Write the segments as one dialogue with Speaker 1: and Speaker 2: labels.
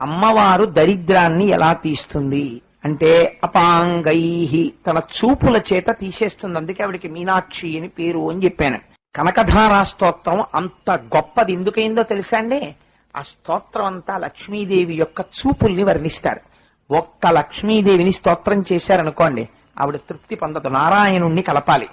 Speaker 1: అమ్మవారు దరిద్రాన్ని ఎలా తీస్తుంది? అంటే అపాంగై తన చూపుల చేత తీసేస్తుంది. అందుకే ఆవిడికి మీనాక్షి అని పేరు అని చెప్పాను. కనకధారా స్తోత్రం అంత గొప్పది. ఎందుకైందో తెలుసా అండి? ఆ స్తోత్రం అంతా లక్ష్మీదేవి యొక్క చూపుల్ని వర్ణిస్తారు. ఒక్క లక్ష్మీదేవిని స్తోత్రం చేశారనుకోండి ఆవిడ తృప్తి పొందదు. నారాయణుణ్ణి కలపాలి.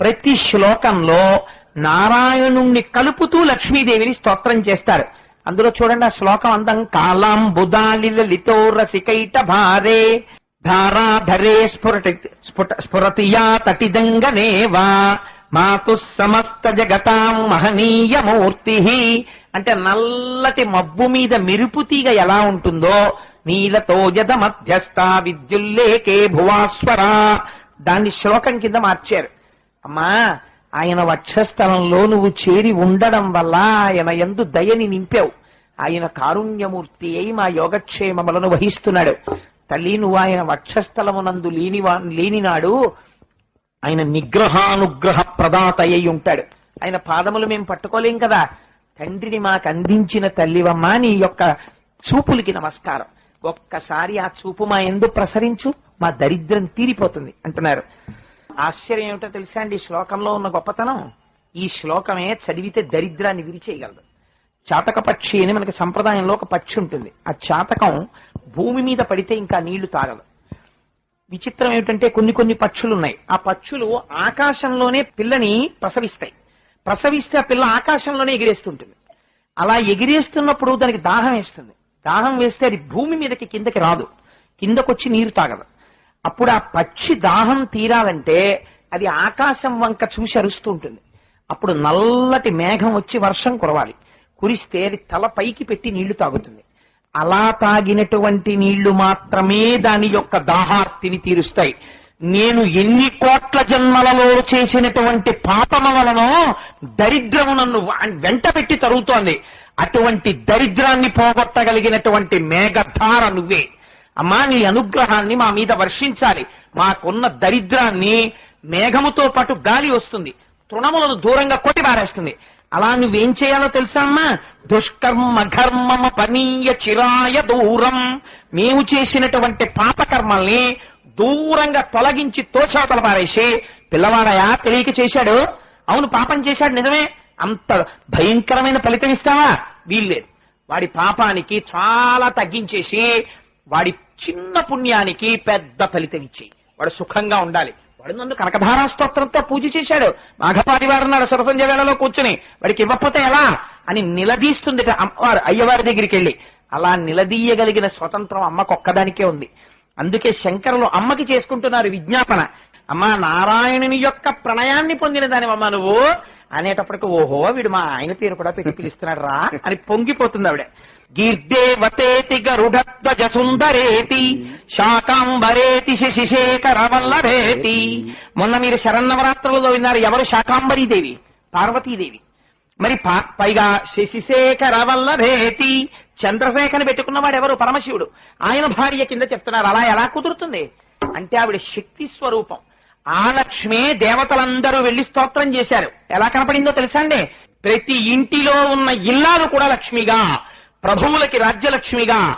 Speaker 1: ప్రతి శ్లోకంలో నారాయణుణ్ణి కలుపుతూ లక్ష్మీదేవిని స్తోత్రం చేస్తారు. అందులో చూడండి ఆ శ్లోకం అందం కాలం బుధాలి రసికైట భారే ధారాధరే స్ఫురటి స్ఫుట స్ఫురతియా తటిదంగనేవా మాతు సమస్త జగతాం మహనీయ మూర్తి. అంటే నల్లటి మబ్బు మీద మెరుపు తీగ ఎలా ఉంటుందో నీలతో జద మధ్యస్థ విద్యుల్లేకే భువాస్వరా. దాన్ని శ్లోకం కింద మార్చారు. అమ్మా ఆయన వక్షస్థలంలో నువ్వు చేరి ఉండడం వల్ల ఆయన ఎందు దయని నింపావు. ఆయన కారుణ్యమూర్తి అయి మా యోగక్షేమములను వహిస్తున్నాడు. తల్లి నువ్వు ఆయన వక్షస్థలమునందు లేనివా లేనినాడు ఆయన నిగ్రహానుగ్రహ ప్రదాత అయి ఉంటాడు. ఆయన పాదములు మేము పట్టుకోలేం కదా. తండ్రిని మాకు అందించిన తల్లివమ్మా నీ యొక్క చూపులకి నమస్కారం. ఒక్కసారి ఆ చూపు మా ఎందు ప్రసరించు మా దరిద్రం తీరిపోతుంది అంటున్నారు. ఆశ్చర్యం ఏమిటో తెలుసా అండి? ఈ శ్లోకంలో ఉన్న గొప్పతనం ఈ శ్లోకమే చదివితే దరిద్రాన్ని విరిచేయగలదు చాతక పక్షి అని మనకి సంప్రదాయంలో ఒక పక్షి ఉంటుంది. ఆ చాతకం భూమి మీద పడితే ఇంకా నీళ్ళు తాగదు. విచిత్రం ఏమిటంటే కొన్ని కొన్ని పక్షులు ఉన్నాయి ఆ పక్షులు ఆకాశంలోనే పిల్లని ప్రసవిస్తాయి. ప్రసవిస్తే ఆ పిల్ల ఆకాశంలోనే ఎగిరేస్తుంటుంది. అలా ఎగిరేస్తున్నప్పుడు దానికి దాహం వేస్తుంది. దాహం వేస్తే అది భూమి మీదకి కిందకి రాదు. కిందకొచ్చి నీరు తాగదు. అప్పుడు ఆ పక్షి దాహం తీరాలంటే అది ఆకాశం వంక చూసి అరుస్తూ ఉంటుంది. అప్పుడు నల్లటి మేఘం వచ్చి వర్షం కురవాలి. కురిస్తే అది తల పైకి పెట్టి నీళ్ళు తాగుతుంది. అలా తాగినటువంటి నీళ్ళు మాత్రమే దాని యొక్క దాహార్తిని తీరుస్తాయి. నేను ఎన్ని కోట్ల జన్మలలో చేసినటువంటి పాపమ వలనో దరిద్రము నన్ను వెంట పెట్టి తరుగుతోంది. అటువంటి దరిద్రాన్ని పోగొట్టగలిగినటువంటి మేఘధార నువ్వే. అమ్మా నీ అనుగ్రహాన్ని మా మీద వర్షించాలి. మాకున్న దరిద్రాన్ని మేఘముతో పాటు గాలి వస్తుంది. తృణములను దూరంగా కొట్టి పారేస్తుంది. అలా నువ్వేం చేయాలో తెలుసా అమ్మా? దుష్కర్మ ఘర్మమ పనీయ చిరాయ దూరం. మేము చేసినటువంటి పాపకర్మల్ని దూరంగా తొలగించి తోచాతల పారేసి. పిల్లవాడయా తెలియక చేశాడు? అవును పాపం చేశాడు నిజమే. అంత భయంకరమైన ఫలితం ఇస్తావా? వీల్లేదు. వాడి పాపానికి చాలా తగ్గించేసి వాడి చిన్న పుణ్యానికి పెద్ద ఫలితం ఇచ్చి వాడు సుఖంగా ఉండాలి. వాడు నన్ను కనకధారా స్తోత్రంతో పూజ చేశాడు. మాఘపాదివారు నాడు సరసంజ వేళలో కూర్చుని వాడికి ఇవ్వకపోతే ఎలా? అని నిలదీస్తుంది అమ్మవారు అయ్యవారి దగ్గరికి వెళ్ళి. అలా నిలదీయగలిగిన స్వతంత్రం అమ్మకు ఒక్కదానికే ఉంది. అందుకే శంకరులు అమ్మకి చేసుకుంటున్నారు విజ్ఞాపన. అమ్మా నారాయణుని యొక్క ప్రణయాన్ని పొందిన దానివమ్మ నువ్వు. అనేటప్పటికి ఓహో వీడు మా ఆయన పేరు కూడా పెట్టి పిలుస్తున్నాడు రా అని పొంగిపోతుంది ఆవిడ. గీర్దేవతేతి గరుడధ్వజ సుందరేతి శాకాంబరేతి శశిశేఖర వల్లభేతి మొన్న మీరు శరన్నవరాత్రులలో విన్నారు ఎవరు శాకాంబరీదేవి? పార్వతీదేవి. మరి పా- పైగా శశిశేఖర వల్లభేతి చంద్రశేఖర్ పెట్టుకున్నవాడు ఎవరు? పరమశివుడు. ఆయన భార్య కింద చెప్తున్నారు అలా ఎలా కుదురుతుంది? అంటే ఆవిడ శక్తి స్వరూపం. ఆ లక్ష్మే దేవతలందరూ వెళ్ళి స్తోత్రం చేశారు. ఎలా కనపడిందో తెలుసా అండి? ప్రతి ఇంటిలో ఉన్న ఇల్లాలు కూడా లక్ష్మిగా ప్రభువులకి రాజ్యలక్ష్మిగా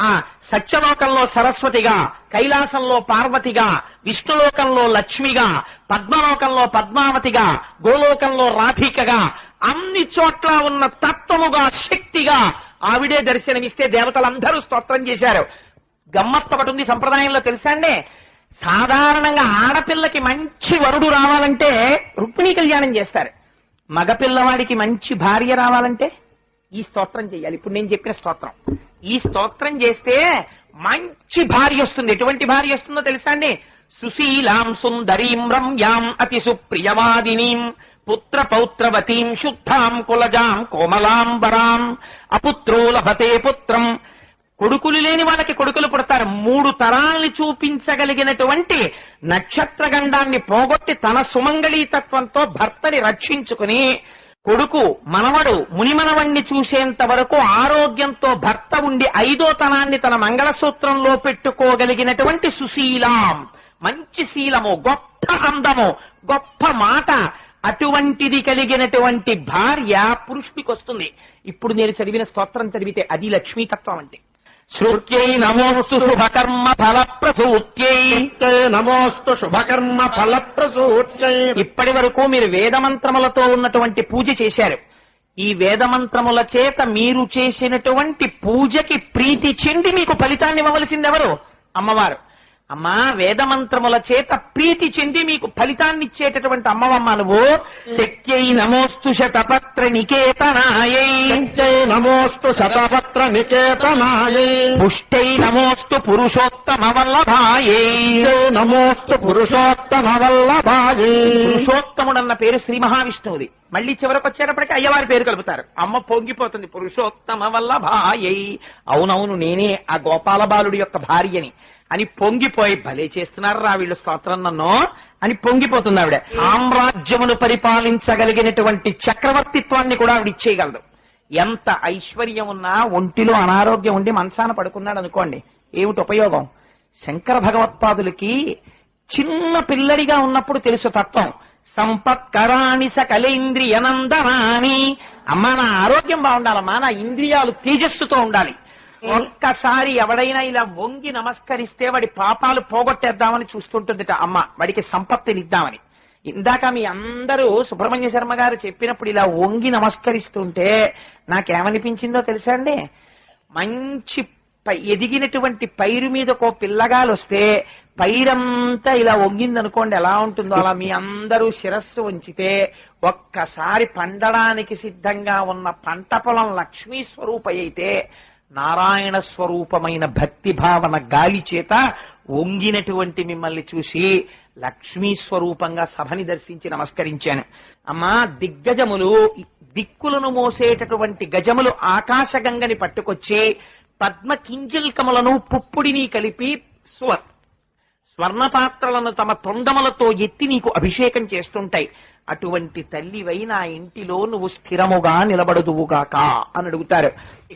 Speaker 1: ఆ సత్యలోకంలో సరస్వతిగా కైలాసంలో పార్వతిగా విష్ణులోకంలో లక్ష్మిగా పద్మలోకంలో పద్మావతిగా గోలోకంలో రాధికగా అన్ని చోట్ల ఉన్న తత్వముగా శక్తిగా ఆవిడే దర్శనమిస్తే దేవతలందరూ స్తోత్రం చేశారు. గమ్మత్ ఒకటి ఉంది సంప్రదాయంలో తెలుసా అండి? సాధారణంగా ఆడపిల్లకి మంచి వరుడు రావాలంటే రుక్మిణీ కళ్యాణం చేస్తారు. మగపిల్లవాడికి మంచి భార్య రావాలంటే ఈ స్తోత్రం చేయాలి. ఇప్పుడు నేను చెప్పిన స్తోత్రం. ఈ స్తోత్రం చేస్తే మంచి భార్య వస్తుంది. ఎటువంటి భార్య వస్తుందో తెలుసా అండి? సుశీలాం సుందరీం రమ్యాం అతి సుప్రియవాదినీం పుత్ర పౌత్రవతీం శుద్ధాం కులజాం కోమలాంబరాం అపుత్రో లభతే పుత్రం. కొడుకులు లేని వాళ్ళకి కొడుకులు పుడతారు. మూడు తరాల్ని చూపించగలిగినటువంటి నక్షత్ర గండాన్ని పోగొట్టి తన సుమంగళీతత్వంతో భర్తని రక్షించుకుని కొడుకు మనవడు మునిమనవణ్ణి చూసేంత వరకు ఆరోగ్యంతో భర్త ఉండి ఐదో తనాన్ని తన మంగళసూత్రంలో పెట్టుకోగలిగినటువంటి సుశీలాం. మంచి శీలము గొప్ప అందము గొప్ప మాట అటువంటిది కలిగినటువంటి భార్య పురుషుడికి వస్తుంది. ఇప్పుడు నేను చదివిన స్తోత్రం చదివితే అది లక్ష్మీతత్వం అంటే. శృత్యై నమోస్తు శుభకర్మ ఫలప్రసూత్యై
Speaker 2: నమోస్తు శుభకర్మ ఫలప్రసూత్యై
Speaker 1: ఇప్పటి వరకు మీరు వేదమంత్రములతో ఉన్నటువంటి పూజ చేశారు. ఈ వేదమంత్రముల చేత మీరు చేసినటువంటి పూజకి ప్రీతి చెంది మీకు ఫలితాన్ని ఇవ్వవలసింది ఎవరు అమ్మవారు. అమ్మా వేదమంత్రముల చేత ప్రీతి చెంది మీకు ఫలితాన్ని ఇచ్చేటటువంటి అమ్మవమ్మ నువ్వు. శక్త్యై నమోస్తు శతపత్ర నికేతనాయై.
Speaker 2: నమోస్తు శతపత్ర నికేతనాయై.
Speaker 1: పుష్టై నమోస్తు పురుషోత్తమ వల్లభాయై
Speaker 2: నమోస్తు పురుషోత్తమ వల్లభాయై
Speaker 1: పురుషోత్తముడన్న పేరు శ్రీ మహావిష్ణువుది. మళ్ళీ చివరికి వచ్చేటప్పటికి అయ్యవారి పేరు కలుపుతారు. అమ్మ పొంగిపోతుంది. పురుషోత్తమ వల్ల భాయై అవునవును నేనే ఆ గోపాల బాలుడి యొక్క భార్యని. అని పొంగిపోయి భలే చేస్తున్నారు రా వీళ్ళు స్తోత్రం నన్ను? అని పొంగిపోతుంది ఆవిడ. సామ్రాజ్యమును పరిపాలించగలిగినటువంటి చక్రవర్తిత్వాన్ని కూడా ఆవిడ ఇచ్చేయగలదు. ఎంత ఐశ్వర్యం ఉన్నా ఒంటిలో అనారోగ్యం ఉండి మంచాన పడుకున్నాడు అనుకోండి. ఏమిటి ఉపయోగం? శంకర భగవత్పాదులకి చిన్న పిల్లడిగా ఉన్నప్పుడు తెలుసు తత్వం. సంపత్కరాణి సకలేంద్రియనందనాని అమ్మా నా ఆరోగ్యం బాగుండాలమ్మా నా ఇంద్రియాలు తేజస్సుతో ఉండాలి. ఒక్కసారి ఎవడైనా ఇలా వంగి నమస్కరిస్తే వాడి పాపాలు పోగొట్టేద్దామని చూస్తుంటుందిట అమ్మ. వాడికి సంపత్తినిద్దామని ఇందాక మీ అందరూ సుబ్రహ్మణ్య శర్మ గారు చెప్పినప్పుడు ఇలా వంగి నమస్కరిస్తుంటే నాకేమనిపించిందో తెలుసా అండి? మంచి పై- ఎదిగినటువంటి పైరు మీద ఒక పిల్లగాలు వస్తే పైరంతా ఇలా వంగిందనుకోండి ఎలా ఉంటుందో? అలా మీ అందరూ శిరస్సు ఉంచితే ఒక్కసారి పండడానికి సిద్ధంగా ఉన్న పంట పొలం లక్ష్మీ స్వరూప అయితే నారాయణ స్వరూపమైన భక్తి భావన గాలి చేత వంగినటువంటి మిమ్మల్ని చూసి లక్ష్మీ స్వరూపంగా సభని దర్శించి నమస్కరించాను. అమ్మా దిగ్గజములు దిక్కులను మోసేటటువంటి గజములు ఆకాశగంగని పట్టుకొచ్చి పద్మ కింజిల్కములను పుప్పుడిని కలిపి స్వ స్వర్ణపాత్రలను తమ తొండములతో ఎత్తి నీకు అభిషేకం చేస్తుంటాయి. అటువంటి తల్లివై నా ఇంటిలో నువ్వు స్థిరముగా నిలబడదువుగాక అని అడుగుతారు.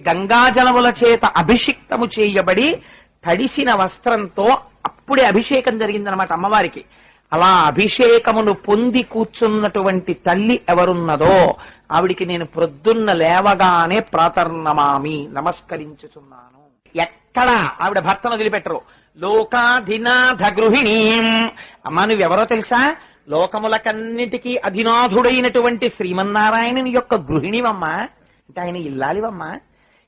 Speaker 1: గంగాజలముల చేత అభిషిక్తము చేయబడి తడిసిన వస్త్రంతో అప్పుడే అభిషేకం జరిగిందనమాట అమ్మవారికి. అలా అభిషేకమును పొంది కూర్చున్నటువంటి తల్లి ఎవరున్నదో ఆవిడికి నేను ప్రొద్దున్న లేవగానే ప్రాతర్నమామి నమస్కరించుచున్నాను. ఎక్కడ ఆవిడ భర్తను వదిలిపెట్టరు. లోకాధినాథ గృహిణీ అమ్మా నువ్వెవరో తెలుసా? లోకములకన్నిటికీ అధినాథుడైనటువంటి శ్రీమన్నారాయణుని యొక్క గృహిణివమ్మా. అంటే ఆయన ఇల్లాలివమ్మా.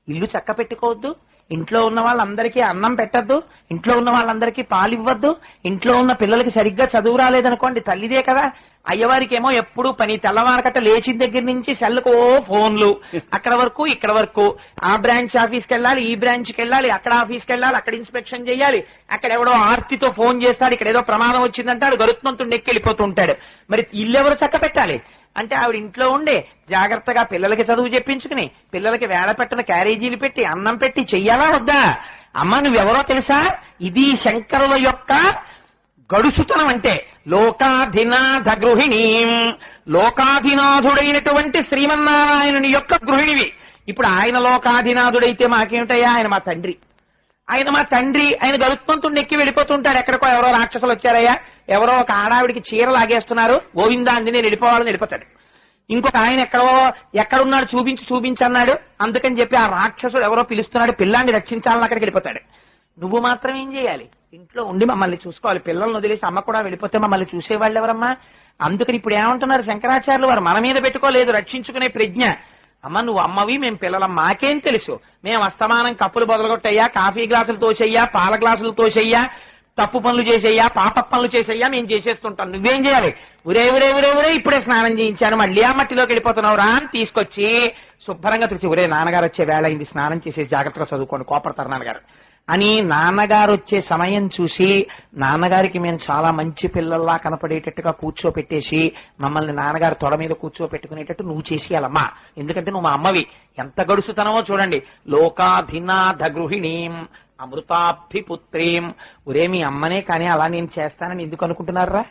Speaker 1: ఇల్లు చక్క పెట్టుకోవద్దు ఇంట్లో ఉన్న వాళ్ళందరికీ అన్నం పెట్టద్దు ఇంట్లో ఉన్న వాళ్ళందరికీ పాలు ఇవ్వద్దు ఇంట్లో ఉన్న పిల్లలకి సరిగ్గా చదువు రాలేదనుకోండి తల్లిదే కదా. అయ్యవారికి ఏమో ఎప్పుడు పని తెల్లవారకట లేచిన దగ్గర నుంచి సెల్కో ఫోన్లు. అక్కడ వరకు ఇక్కడ వరకు. ఆ బ్రాంచ్ ఆఫీస్కి వెళ్ళాలి ఈ బ్రాంచ్కి వెళ్ళాలి అక్కడ ఆఫీస్కి వెళ్ళాలి అక్కడ ఇన్స్పెక్షన్ చేయాలి. అక్కడ ఎవడో ఆర్తితో ఫోన్ చేస్తాడు ఇక్కడ ఏదో ప్రమాదం వచ్చిందంటాడు గరుత్మంతుడు నెక్కి వెళ్ళిపోతుంటాడు మరి ఇల్లు ఎవరు చక్క పెట్టాలి అంటే ఆవిడ ఇంట్లో ఉండే జాగ్రత్తగా పిల్లలకి చదువు చెప్పించుకుని పిల్లలకి వేళ పెట్టిన క్యారేజీలు పెట్టి అన్నం పెట్టి చెయ్యాలా వద్దా? అమ్మ నువ్వెవరో తెలుసా? ఇది శంకరుల యొక్క గడుసుతనం అంటే లోకాధినాథ గృహిణి. లోకాధినాథుడైనటువంటి శ్రీమన్నారాయణుని యొక్క గృహిణివి. ఇప్పుడు ఆయన లోకాధినాథుడైతే మాకేమిటయ్యా? ఆయన మా తండ్రి. ఆయన మా తండ్రి ఆయన గరుత్మంతుడిని ఎక్కి వెళ్ళిపోతుంటాడు. ఎక్కడికో ఎవరో రాక్షసులు వచ్చారయ్యా. ఎవరో ఒక ఆడావిడికి చీర లాగేస్తున్నారు. గోవిందా నేను వెళ్ళిపోవాలని వెళ్ళిపోతాడు ఇంకొక ఆయన ఎక్కడో ఎక్కడున్నాడు చూపించి చూపించన్నాడు అందుకని చెప్పి ఆ రాక్షసుడు ఎవరో పిలుస్తున్నాడు. పిల్లాన్ని రక్షించాలని అక్కడికి వెళ్ళిపోతాడు. నువ్వు మాత్రం ఏం చేయాలి? ఇంట్లో ఉండి మమ్మల్ని చూసుకోవాలి. పిల్లల్ని వదిలేసి అమ్మ కూడా వెళ్ళిపోతే మమ్మల్ని చూసేవాళ్ళు ఎవరమ్మా అందుకని ఇప్పుడు ఏమంటున్నారు శంకరాచార్యులు వారు? మన మీద పెట్టుకోలేదు. రక్షించుకునే ప్రజ్ఞ. అమ్మ నువ్వు అమ్మవి మేము పిల్లలం. మాకేం తెలుసు? మేము అస్తమానం కప్పులు బొదలగొట్టయ్యా కాఫీ గ్లాసులు చెయ్యా పాల గ్లాసులు చెయ్యా తప్పు పనులు చేసేయ్యా పాప పనులు చేసేయ్యా మేము చేసేస్తుంటాం. నువ్వేం చేయాలి? ఉరే ఉరే ఉరే ఉరే ఇప్పుడే స్నానం చేయించాను మళ్ళీ ఆ మట్టిలోకి వెళ్ళిపోతున్నావు రా అని తీసుకొచ్చి శుభ్రంగా తుడిచి ఉరే నాన్నగారు వచ్చే వేళ అయింది స్నానం చేసి జాగ్రత్తగా చదువుకోండి కోపడతారు నాన్నగారు. అని నాన్నగారు వచ్చే సమయం చూసి నాన్నగారికి మేము చాలా మంచి పిల్లల్లా కనపడేటట్టుగా కూర్చోపెట్టేసి మమ్మల్ని నాన్నగారు తొడ మీద కూర్చోపెట్టుకునేటట్టు నువ్వు చేసేయాలమ్మా. ఎందుకంటే నువ్వు మా అమ్మవి. ఎంత గడుసుతనమో చూడండి. లోకాధినాథ గృహిణీం అమృతాభిపుత్రీం. ఒరే మీ అమ్మనే కానీ అలా నేను చేస్తానని ఎందుకు అనుకుంటున్నారా?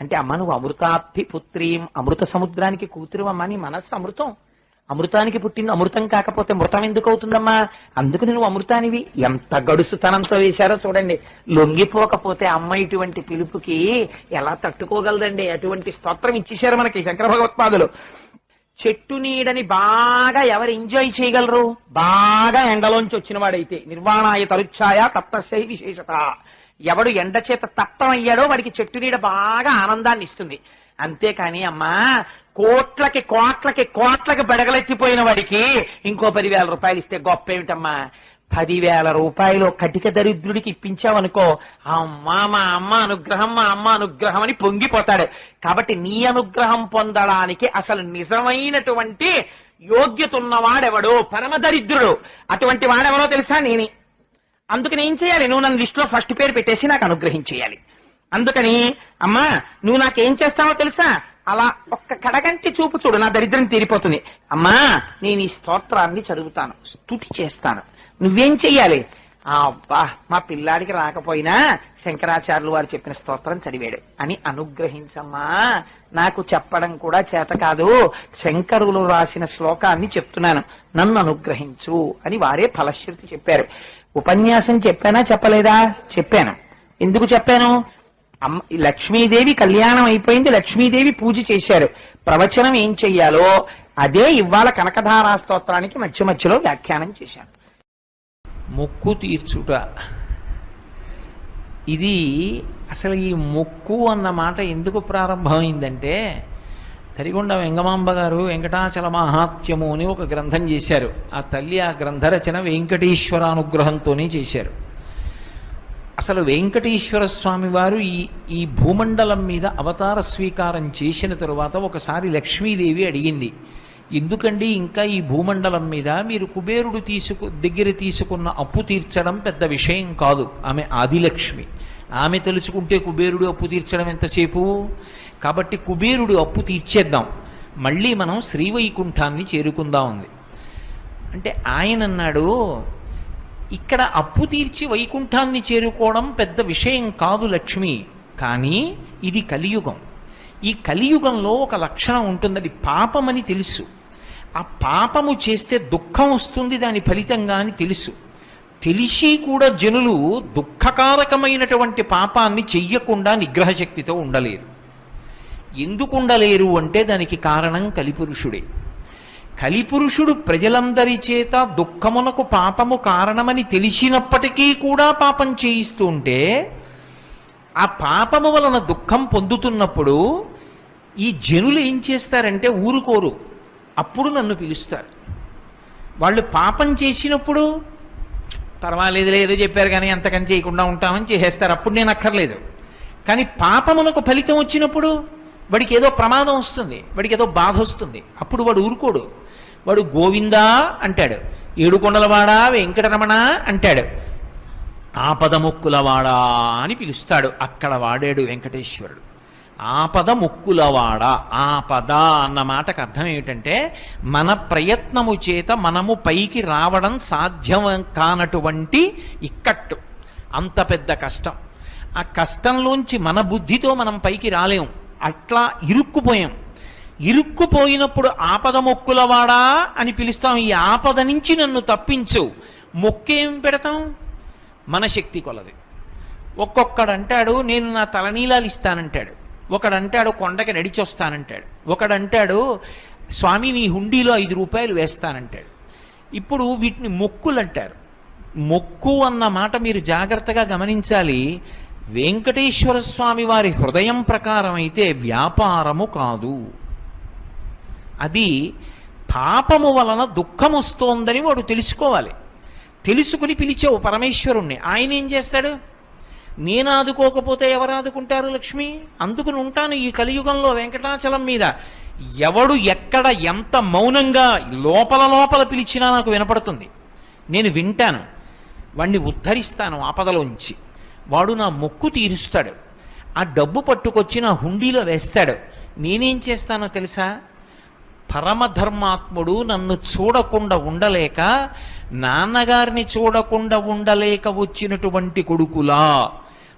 Speaker 1: అంటే అమ్మ నువ్వు అమృతాభిపుత్రీం అమృత సముద్రానికి కూతురు అమ్మ నీ మనస్సు అమృతం. అమృతానికి పుట్టింది అమృతం కాకపోతే మృతం ఎందుకు అవుతుందమ్మా అందుకు నువ్వు అమృతానివి. ఎంత గడుసుతనంతో వేశారో చూడండి. లొంగిపోకపోతే అమ్మ ఇటువంటి పిలుపుకి ఎలా తట్టుకోగలదండి? అటువంటి స్తోత్రం ఇచ్చేశారు మనకి శంకర భగవత్పాదులు. చెట్టు నీడని బాగా ఎవరు ఎంజాయ్ చేయగలరు? బాగా ఎండలోంచి వచ్చిన వాడైతే. నిర్వాణాయ తరుచ్ఛాయ తప్తశై విశేషత. ఎవడు ఎండ చేత తప్తం అయ్యాడో వాడికి చెట్టు నీడ బాగా ఆనందాన్ని ఇస్తుంది అంతేకాని అమ్మా కోట్లకి కోట్లకి కోట్లకి బెడగలెత్తిపోయిన వాడికి ఇంకో పదివేల రూపాయలు ఇస్తే గొప్ప ఏమిటమ్మా పదివేల రూపాయలు కటిక దరిద్రుడికి ఇప్పించావనుకో అమ్మా మా అమ్మ అనుగ్రహం మా అమ్మ అనుగ్రహం అని పొంగిపోతాడు. కాబట్టి నీ అనుగ్రహం పొందడానికి అసలు నిజమైనటువంటి యోగ్యత ఉన్నవాడెవడు? పరమ దరిద్రుడు. అటువంటి వాడెవడో తెలుసా నేనే? అందుకని ఏం చేయాలి? నువ్వు నన్ను లిస్టులో ఫస్ట్ పేరు పెట్టేసి నాకు అనుగ్రహించేయాలి. అందుకని అమ్మా నువ్వు నాకేం చేస్తావో తెలుసా? అలా ఒక్క కడగంటి చూపు చూడు నా దరిద్రం తీరిపోతుంది. అమ్మా నేను ఈ స్తోత్రాన్ని చదువుతాను స్తుతి చేస్తాను. నువ్వేం చెయ్యాలి? ఆ, అబ్బా మా పిల్లాడికి రాకపోయినా శంకరాచార్యులు వారు చెప్పిన స్తోత్రం చదివాడు అని అనుగ్రహించమ్మా. నాకు చెప్పడం కూడా చేత కాదు శంకరులు రాసిన శ్లోకాన్ని చెప్తున్నాను నన్ను అనుగ్రహించు అని వారే ఫలశ్రుతి చెప్పారు. ఉపన్యాసం చెప్పానా చెప్పలేదా? చెప్పాను. ఎందుకు చెప్పాను? అమ్మ ఈ లక్ష్మీదేవి కళ్యాణం అయిపోయింది లక్ష్మీదేవి పూజ చేశారు. ప్రవచనం ఏం చెయ్యాలో అదే ఇవాళ కనకధారా స్తోత్రానికి మధ్య మధ్యలో వ్యాఖ్యానం చేశాను
Speaker 3: మొక్కు తీర్చుట. ఇది అసలు ఈ మొక్కు అన్న మాట ఎందుకు ప్రారంభమైందంటే తరిగొండ వెంగమాంబ గారు వెంకటాచల మహాత్యము అని ఒక గ్రంథం చేశారు. ఆ తల్లి ఆ గ్రంథ రచన వెంకటేశ్వరానుగ్రహంతోనే చేశారు. అసలు వెంకటేశ్వర స్వామి వారు ఈ ఈ భూమండలం మీద అవతార స్వీకారం చేసిన తరువాత ఒకసారి లక్ష్మీదేవి అడిగింది ఎందుకండి ఇంకా ఈ భూమండలం మీద మీరు కుబేరుడు తీసుకు దగ్గర తీసుకున్న అప్పు తీర్చడం పెద్ద విషయం కాదు. ఆమె ఆదిలక్ష్మి ఆమె తలుచుకుంటే కుబేరుడు అప్పు తీర్చడం ఎంతసేపు? కాబట్టి కుబేరుడు అప్పు తీర్చేద్దాం మళ్ళీ మనం శ్రీవైకుంఠాన్ని చేరుకుందాం ఉంది అంటే ఆయన అన్నాడు ఇక్కడ అప్పు తీర్చి వైకుంఠాన్ని చేరుకోవడం పెద్ద విషయం కాదు లక్ష్మి. కానీ ఇది కలియుగం. ఈ కలియుగంలో ఒక లక్షణం ఉంటుంది అది పాపమని తెలుసు. ఆ పాపము చేస్తే దుఃఖం వస్తుంది దాని ఫలితంగా అని తెలుసు. తెలిసి కూడా జనులు దుఃఖకారకమైనటువంటి పాపాన్ని చెయ్యకుండా నిగ్రహశక్తితో ఉండలేరు. ఎందుకు ఉండలేరు అంటే దానికి కారణం కలిపురుషుడే. కలిపురుషుడు ప్రజలందరి చేత దుఃఖమునకు పాపము కారణమని తెలిసినప్పటికీ కూడా పాపం చేయిస్తూ ఉంటే ఆ పాపము వలన దుఃఖం పొందుతున్నప్పుడు ఈ జనులు ఏం చేస్తారంటే ఊరుకోరు. అప్పుడు నన్ను పిలుస్తారు. వాళ్ళు పాపం చేసినప్పుడు "ప్చ్, పర్వాలేదులే ఏదో చెప్పారు కానీ అంతకని చేయకుండా ఉంటామని చేసేస్తారు. అప్పుడు నేను అక్కర్లేదు. కానీ పాపమునకు ఫలితం వచ్చినప్పుడు వాడికి ఏదో ప్రమాదం వస్తుంది వాడికి ఏదో బాధ వస్తుంది. అప్పుడు వాడు ఊరుకోడు. వాడు గోవిందా అంటాడు. ఏడుకొండలవాడా వెంకటరమణ అంటాడు. ఆపద ముక్కులవాడా అని పిలుస్తాడు. అక్కడ వాడాడు వెంకటేశ్వరుడు. ఆపద ముక్కులవాడ ఆపద అన్న మాటకు అర్థం ఏమిటంటే మన ప్రయత్నము చేత మనము పైకి రావడం సాధ్యం కానటువంటి ఇక్కట్టు. అంత పెద్ద కష్టం. ఆ కష్టంలోంచి మన బుద్ధితో మనం పైకి రాలేం అట్లా ఇరుక్కుపోయాం. ఇరుక్కుపోయినప్పుడు ఆపద మొక్కులవాడా అని పిలుస్తాం. ఈ ఆపద నుంచి నన్ను తప్పించు. మొక్కేం పెడతాం? మన శక్తి కొలది. ఒక్కొక్కడంటాడు నేను నా తలనీలాలు ఇస్తానంటాడు. ఒకడంటాడు కొండకి నడిచొస్తానంటాడు. ఒకడంటాడు స్వామి నీ హుండీలో ఐదు రూపాయలు వేస్తానంటాడు. ఇప్పుడు వీటిని మొక్కులు అంటారు మొక్కు అన్న మాట మీరు జాగ్రత్తగా గమనించాలి. వెంకటేశ్వర స్వామి వారి హృదయం ప్రకారం అయితే వ్యాపారము కాదు. అది పాపము వలన దుఃఖం వస్తోందని వాడు తెలుసుకోవాలి. తెలుసుకుని పిలిచావు పరమేశ్వరుణ్ణి. ఆయన ఏం చేస్తాడు? నేను ఆదుకోకపోతే ఎవరు ఆదుకుంటారు లక్ష్మి? అందుకుని ఉంటాను ఈ కలియుగంలో వెంకటాచలం మీద. ఎవడు ఎక్కడ ఎంత మౌనంగా లోపల లోపల పిలిచినా నాకు వినపడుతుంది. నేను వింటాను. వాణ్ణి ఉద్ధరిస్తాను ఆపదలోంచి. వాడు నా మొక్కు తీరుస్తాడు. ఆ డబ్బు పట్టుకొచ్చి నా హుండీలో వేస్తాడు. నేనేం చేస్తానో తెలుసా? పరమధర్మాత్ముడు నన్ను చూడకుండా ఉండలేక నాన్నగారిని చూడకుండా ఉండలేక వచ్చినటువంటి కొడుకులా?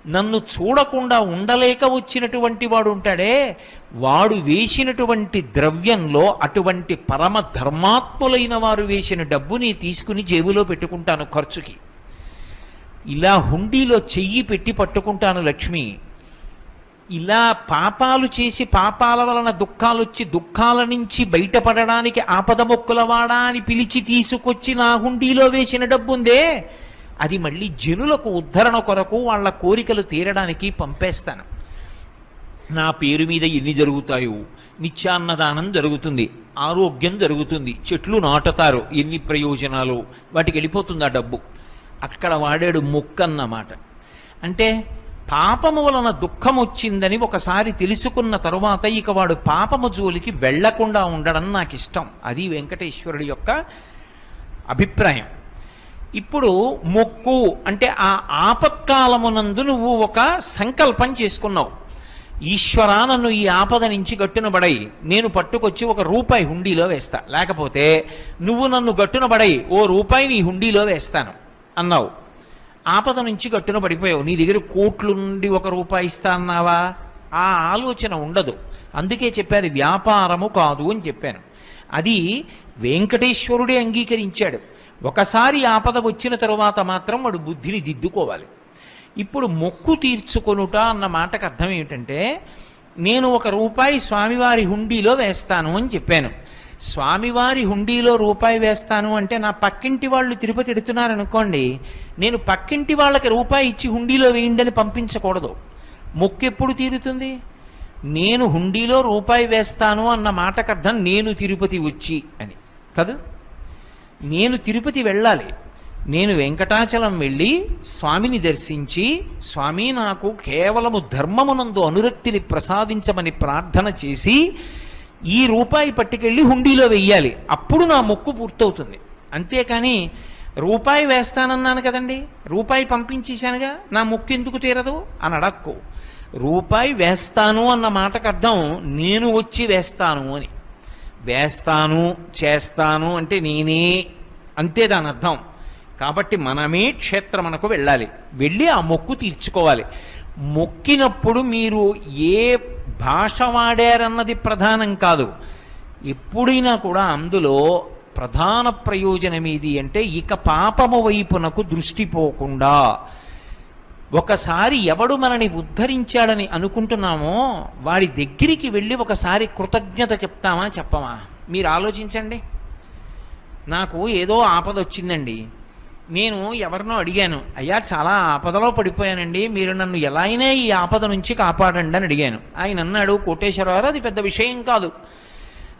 Speaker 3: నన్ను చూడకుండా ఉండలేక వచ్చినటువంటి వాడు ఉంటాడే? వాడు వేసినటువంటి ద్రవ్యంలో అటువంటి పరమ ధర్మాత్ములైన వారు వేసిన డబ్బుని తీసుకుని జేబులో పెట్టుకుంటాను ఖర్చుకి. ఇలా హుండీలో చెయ్యి పెట్టి పట్టుకుంటాను లక్ష్మి. ఇలా పాపాలు చేసి పాపాల వలన దుఃఖాలు వచ్చి దుఃఖాల నుంచి బయటపడడానికి ఆపద మొక్కులవాడా అని పిలిచి తీసుకొచ్చి నా హుండీలో వేసిన డబ్బుందే. అది మళ్ళీ జనులకు ఉద్ధరణ కొరకు వాళ్ళ కోరికలు తీరడానికి పంపేస్తాను. నా పేరు మీద ఎన్ని జరుగుతాయో. నిత్యాన్నదానం జరుగుతుంది. ఆరోగ్యం జరుగుతుంది. చెట్లు నాటుతారు. ఎన్ని ప్రయోజనాలు? వాటికి వెళ్ళిపోతుంది ఆ డబ్బు. అక్కడ వాడాడు ముక్కన్నమాట. అంటే పాపము వలన దుఃఖం వచ్చిందని ఒకసారి తెలుసుకున్న తరువాత ఇక వాడు పాపము జోలికి వెళ్ళకుండా ఉండడం నాకు ఇష్టం అది వెంకటేశ్వరుడి యొక్క అభిప్రాయం. ఇప్పుడు మొక్కు అంటే ఆ ఆపత్కాలమునందు నువ్వు ఒక సంకల్పం చేసుకున్నావు. ఈశ్వరా నన్ను ఈ ఆపద నుంచి గట్టున పడై నేను పట్టుకొచ్చి ఒక రూపాయి హుండీలో వేస్తా. లేకపోతే నువ్వు నన్ను గట్టున పడై ఓ రూపాయి నీ హుండీలో వేస్తాను. అన్నావు. ఆపద నుంచి గట్టున పడిపోయావు. నీ దగ్గర కోట్లు నుండి ఒక రూపాయి ఇస్తా అన్నావా? ఆ ఆలోచన ఉండదు. అందుకే చెప్పాను వ్యాపారము కాదు అని చెప్పాను. అది వెంకటేశ్వరుడే అంగీకరించాడు. ఒకసారి ఆపద వచ్చిన తరువాత మాత్రం వాడు బుద్ధిని దిద్దుకోవాలి. ఇప్పుడు మొక్కు తీర్చుకొనుట అన్న మాటకు అర్థం ఏమిటంటే నేను ఒక రూపాయి స్వామివారి హుండీలో వేస్తాను అని చెప్పాను. స్వామివారి హుండీలో రూపాయి వేస్తాను అంటే నా పక్కింటి వాళ్ళు తిరుపతి ఎడుతున్నారు అనుకోండి నేను పక్కింటి వాళ్ళకి రూపాయి ఇచ్చి హుండీలో వేయండి అని పంపించకూడదు. మొక్కు ఎప్పుడు తీరుతుంది? నేను హుండీలో రూపాయి వేస్తాను అన్న మాటకు అర్థం నేను తిరుపతి వచ్చి అని. కదా? నేను తిరుపతి వెళ్ళాలి. నేను వెంకటాచలం వెళ్ళి స్వామిని దర్శించి స్వామి నాకు కేవలము ధర్మమునందు అనురక్తిని ప్రసాదించమని ప్రార్థన చేసి ఈ రూపాయి పట్టుకెళ్ళి హుండీలో వెయ్యాలి. అప్పుడు నా మొక్కు పూర్తవుతుంది. అంతేకాని రూపాయి వేస్తానన్నాను కదండి. రూపాయి పంపించేశానుగా నా మొక్కు ఎందుకు తీరదు? అని అడక్కు. రూపాయి వేస్తాను అన్న మాటకు అర్థం నేను వచ్చి వేస్తాను అని. వేస్తాను చేస్తాను అంటే నేనే. అంతే దాని అర్థం. కాబట్టి మనమే క్షేత్రమునకు వెళ్ళాలి. వెళ్ళి ఆ మొక్కు తీర్చుకోవాలి. మొక్కినప్పుడు మీరు ఏ భాష వాడారన్నది ప్రధానం కాదు. ఎప్పుడైనా కూడా అందులో ప్రధాన ప్రయోజనం ఏది అంటే ఇక పాపము వైపునకు దృష్టి పోకుండా. ఒకసారి ఎవడు మనని ఉద్ధరించాడని అనుకుంటున్నామో వాడి దగ్గరికి వెళ్ళి ఒకసారి కృతజ్ఞత చెప్తామా చెప్పమా? మీరు ఆలోచించండి. నాకు ఏదో ఆపద వచ్చిందండి నేను ఎవరినో అడిగాను అయ్యా చాలా ఆపదలో పడిపోయానండి మీరు నన్ను ఎలా అయినా ఈ ఆపద నుంచి కాపాడండి అని అడిగాను. ఆయన అన్నాడు కోటేశ్వరరావు అది పెద్ద విషయం కాదు.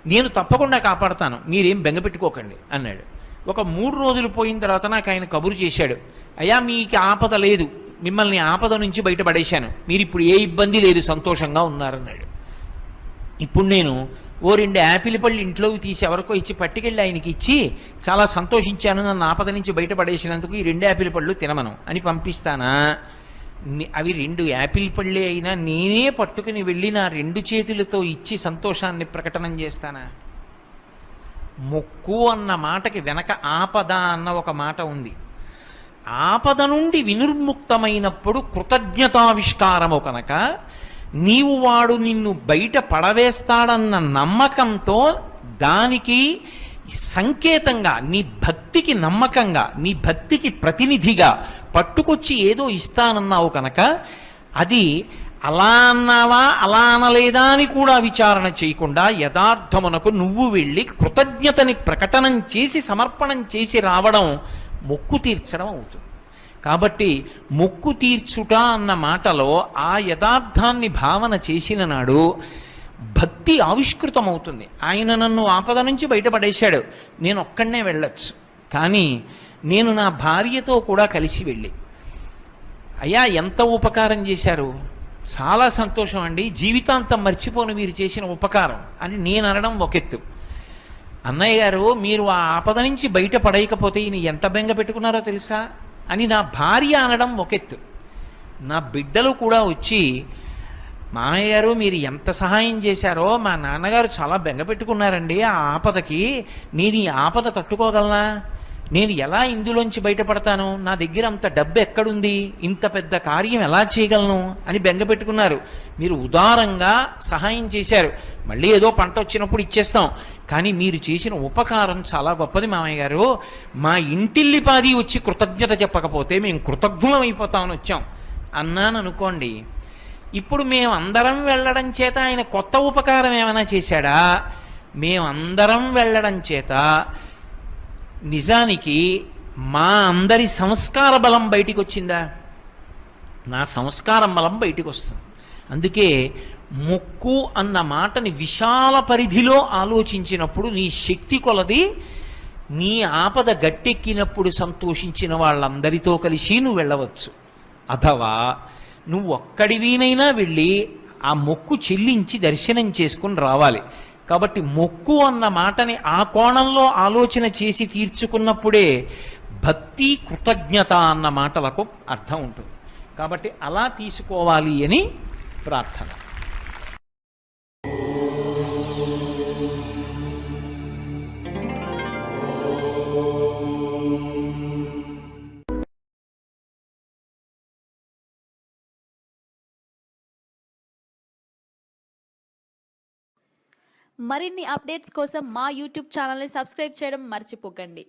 Speaker 3: నేను తప్పకుండా కాపాడతాను మీరేం బెంగపెట్టుకోకండి అన్నాడు. ఒక మూడు రోజులు పోయిన తర్వాత నాకు ఆయన కబురు చేశాడు అయ్యా మీకు ఆపద లేదు మిమ్మల్ని ఆపద నుంచి బయటపడేశాను మీరు ఇప్పుడు ఏ ఇబ్బంది లేదు సంతోషంగా ఉన్నారన్నాడు. ఇప్పుడు నేను ఓ రెండు యాపిల్ పళ్ళు ఇంట్లోకి తీసి ఎవరికో ఇచ్చి పట్టుకెళ్ళి ఆయనకి ఇచ్చి చాలా సంతోషించాను నన్ను ఆపద నుంచి బయటపడేసినందుకు ఈ రెండు యాపిల్ పళ్ళు తినమను అని పంపిస్తానా? అవి రెండు యాపిల్ పళ్ళే అయినా నేనే పట్టుకుని వెళ్ళి నా రెండు చేతులతో ఇచ్చి సంతోషాన్ని ప్రకటనం చేస్తానా? మొక్కు అన్న మాటకి వెనక ఆపద అన్న ఒక మాట ఉంది. ఆపద నుండి వినుర్ముక్తమైనప్పుడు కృతజ్ఞతావిష్కారము కనుక నీవు వాడు నిన్ను బయట పడవేస్తాడన్న నమ్మకంతో దానికి సంకేతంగా నీ భక్తికి నమ్మకంగా నీ భక్తికి ప్రతినిధిగా పట్టుకొచ్చి ఏదో ఇస్తానన్నావు కనుక అది అలా అన్నావా అలా అనలేదా అని కూడా విచారణ చేయకుండా యథార్థమునకు నువ్వు వెళ్ళి కృతజ్ఞతని ప్రకటనం చేసి సమర్పణం చేసి రావడం మొక్కు తీర్చడం అవుతుంది. కాబట్టి మొక్కు తీర్చుట అన్న మాటలో ఆ యథార్థాన్ని భావన చేసిన నాడు భక్తి ఆవిష్కృతమవుతుంది. ఆయన నన్ను ఆపద నుంచి బయటపడేశాడు. నేను ఒక్కడనే వెళ్ళొచ్చు. కానీ నేను నా భార్యతో కూడా కలిసి వెళ్ళి అయ్యా ఎంత ఉపకారం చేశారు? చాలా సంతోషం అండి. జీవితాంతం మర్చిపోను మీరు చేసిన ఉపకారం అని నేను అనడం ఒకెత్తు అన్నయ్య గారు మీరు ఆ ఆపద నుంచి బయటపడేయకపోతే ఈయన ఎంత బెంగ పెట్టుకున్నారో తెలుసా? అని నా భార్య అనడం ఒకెత్తు నా బిడ్డలు కూడా వచ్చి మామయ్య గారు మీరు ఎంత సహాయం చేశారో మా నాన్నగారు చాలా బెంగ పెట్టుకున్నారండి ఆ ఆపదకి. నేను ఈ ఆపద తట్టుకోగలనా? నేను ఎలా ఇందులోంచి బయటపడతాను? నా దగ్గర అంత డబ్బు ఎక్కడుంది? ఇంత పెద్ద కార్యం ఎలా చేయగలను? అని బెంగ పెట్టుకున్నారు. మీరు ఉదారంగా సహాయం చేశారు. మళ్ళీ ఏదో పంట వచ్చినప్పుడు ఇచ్చేస్తాం. కానీ మీరు చేసిన ఉపకారం చాలా గొప్పది మామయ్య గారు. మా ఇంటిల్లిపాది వచ్చి కృతజ్ఞత చెప్పకపోతే మేము కృతజ్ఞులం అయిపోతామని వచ్చాం. అన్నాను అనుకోండి. ఇప్పుడు మేమందరం వెళ్ళడం చేత ఆయన కొత్త ఉపకారం ఏమైనా చేశాడా? మేమందరం వెళ్ళడం చేత నిజానికి మా అందరి సంస్కార బలం బయటికి వచ్చిందా నా సంస్కారం బలం బయటికి వస్తుంది అందుకే మొక్కు అన్న మాటని విశాల పరిధిలో ఆలోచించినప్పుడు నీ శక్తి కొలది నీ ఆపద గట్టెక్కినప్పుడు సంతోషించిన వాళ్ళందరితో కలిసి నువ్వు వెళ్ళవచ్చు. అథవా నువ్వు ఒక్కడివినైనా వెళ్ళి ఆ మొక్కు చెల్లించి దర్శనం చేసుకుని రావాలి. కాబట్టి మొక్కు అన్న మాటని ఆ కోణంలో ఆలోచన చేసి తీర్చుకున్నప్పుడే భక్తి కృతజ్ఞత అన్న మాటలకు అర్థం ఉంటుంది. కాబట్టి అలా తీసుకోవాలి అని ప్రార్థన.
Speaker 4: మరిన్ని అప్డేట్స్ కోసం మా యూట్యూబ్ ఛానల్ని సబ్స్క్రైబ్ చేయడం మర్చిపోకండి.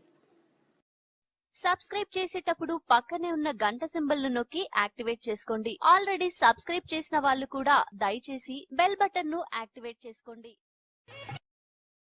Speaker 5: సబ్స్క్రైబ్ చేసేటప్పుడు పక్కనే ఉన్న గంట సింబల్ను నొక్కి యాక్టివేట్ చేసుకోండి. ఆల్రెడీ సబ్స్క్రైబ్ చేసిన వాళ్ళు కూడా దయచేసి బెల్ బటన్ను యాక్టివేట్ చేసుకోండి.